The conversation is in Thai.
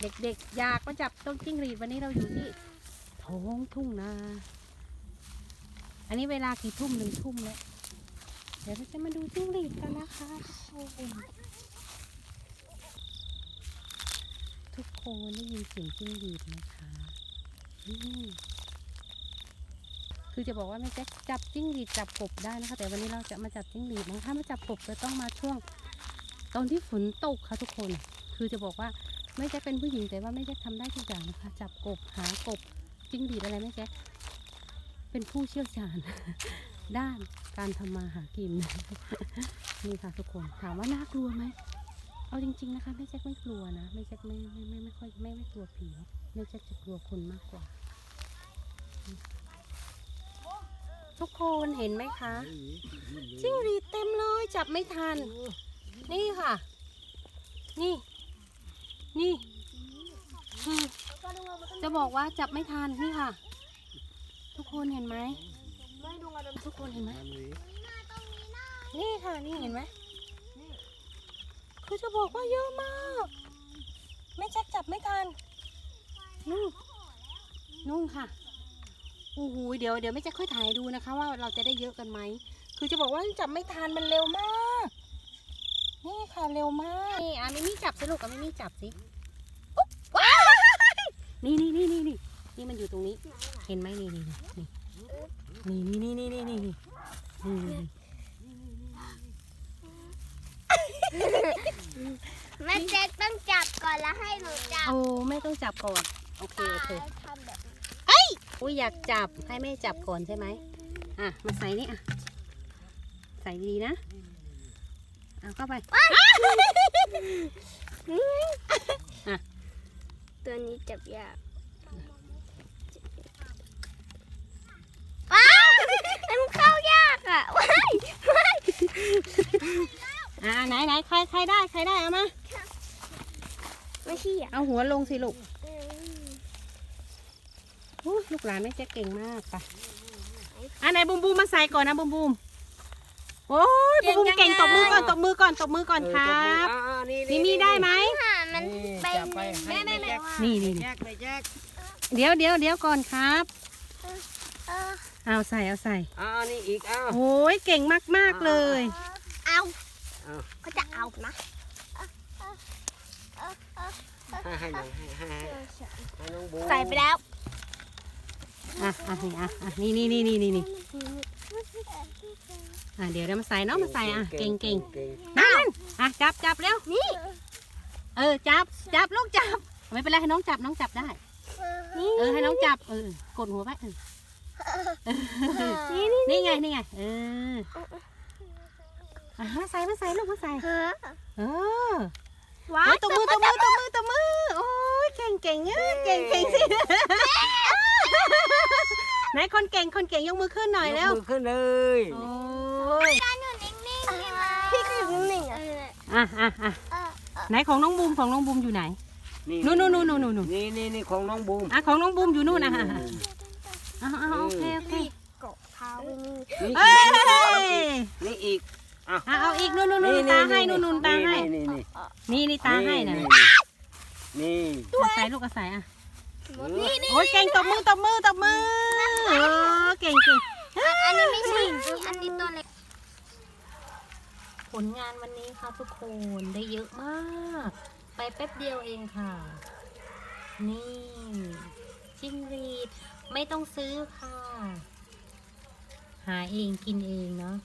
เด็กๆ อยากมาจับต้นจิ้งหรีดวันนี้เราอยู่ที่ท้องทุ่งนา อันนี้เวลากี่ทุ่มหนึ่งทุ่มแล้ว เดี๋ยวเราจะมาดูจิ้งหรีดกันนะคะทุกคนทุกคนได้ยินเสียงจิ้งหรีดไหมคะคือจะบอกว่าแม่แจ๊คจับจิ้งหรีดจับกบได้นะคะ แต่วันนี้เราจะมาจับจิ้งหรีดนะคะถ้ามาจับกบจะต้องมาช่วง ตอนที่ฝนตกค่ะทุกคน คือจะบอกว่า ไม่แจ๊คเป็นผู้หญิงแต่ว่าไม่แจ๊คทำได้ทุกอย่างนะคะ จับกบหากบจิ้งหรีดอะไรไม่แจ๊คเป็นผู้เชี่ยวชาญ ด้านการทำมาหากินนี่ค่ะทุกคนถามว่าน่ากลัวไหมเอาจริง ๆนะคะแม่แจ๊คไม่กลัวนะแม่แจ๊คไม่ไม่ไม่ไม่ค่อยไม่ไม่กลัวผีแม่แจ๊คจะกลัวคนมากกว่า ทุกคนเห็นไหมคะจิ้งหรีดเต็มเลยจับไม่ทัน นี่ค่ะ นี่ นี่คือจะบอกว่าจับไม่ทันนี่ค่ะ ทุกคนเห็นไหมทุกคนเห็นไหมนี่ค่ะนี่เห็นไหมคือจะบอกว่าเยอะมาก ไม่แจ็คจับไม่ทันนู่นนู่นค่ะโอ้โหเดี๋ยวเดี๋ยวไม่แจ็คค่อยถ่ายดูนะคะ ว่าเราจะได้เยอะกันไหมคือจะบอกว่าจับไม่ทันมันเร็วมาก เร็วมากนี่อะมิมี่จับสิลูกอะมิมี่จับสิอุ๊บว้ายนี่นี่นี่นี่นี่นี่มันอยู่ตรงนี้ เห็นไหมนี่นี่นี่นี่นี่นี่นี่นี่นี่นี่นี่แม่เจ๊ต้องจับก่อนแล้วให้หนูจับ โอ้ไม่ต้องจับก่อน โอเคโอเคทำแบบนี้อุ้ยอยากจับให้แม่จับก่อนใช่ไหมอะมาใส่นี่อะ ใส่ดีๆนะ เอาเข้าไปตัวนี้จับยากว้าวมันเข้ายากอะว้ายว้ายอ่าไหนไหนใครใครได้ใครได้เอามาไม่ใช่อะเอาหัวลงสิลูกอู้ลูกหลานแม่จะเก่งมากไปอะไหนบูมบูมมาใส่ก่อนนะบูมบูม โอ้ยบูมบูมเก่งตบมือก่อนตบมือก่อนตบมือก่อนครับมีมีได้ไหมค่ะมันเป็นจับไปให้แม่แม่แม่แจ็คว่านี่นี่แจ็คไปแจ็คเดี๋ยวเดี๋ยวเดี๋ยวก่อนครับเออเอาใส่เอาใส่เอาอันนี้อีกเอาโอ้ยเก่งมากมากๆเลยเอาเอาก็จะเอานะให้ให้น้องให้ให้ให้ให้น้องบูใส่ไปแล้วอะอะนี่อะอะนี่นี่นี่นี่นี่นี่ อะเดี๋ยวเรามาใส่เนาะมาใส่อะเก่งเก่งเก่งนั่นอะจับจับเร็วนี่เออจับจับลูกจับ ไม่เป็นไรให้น้องจับน้องจับได้เออให้น้องจับเออกดหัวไว้เออนี่ไงนี่ไงเอออะมาใส่มาใส่ลูกมาใส่ฮะเออว้าเฮ้ยตบมือตบมือตบมือตบมือโอ้ยเก่งเก่งเอ้ยเก่งเก่งสิไหนคนเก่งคนเก่งยกมือขึ้นหน่อยยกเร็วมือขึ้นเลยโอ้ ยการอยู่นิ่งๆใช่ไหมพี่ก็อยู่นิ่งๆอะอะอะอะเออเออไหนของน้องบูมของน้องบูมอยู่ไหน นู่นนู่นนู่นนู่นนู่นนี่นี่นี่ของน้องบูมอะของน้องบูมอยู่นู่นนะอะอะอะอะโอเคโอเคกบเท้าไปนี่นี่เอ้ยนี่อีกอะเอาอีกนู่นนู่นนู่นตาให้นู่นนู่นตาให้นี่นี่นี่นี่ตาให้นะนี่ อาศัยลูกอาศัยอะนี่นี่โอ้ยเก่งตบมือตบมือตบมือเออเก่งเก่งอันนี้ไม่ใช่อันนี้ตัวเล็ก ผลงานวันนี้ค่ะทุกคนได้เยอะมาก ไปแป๊บเดียวเองค่ะ นี่จิ้งรีดไม่ต้องซื้อค่ะ หาเองกินเองเนาะ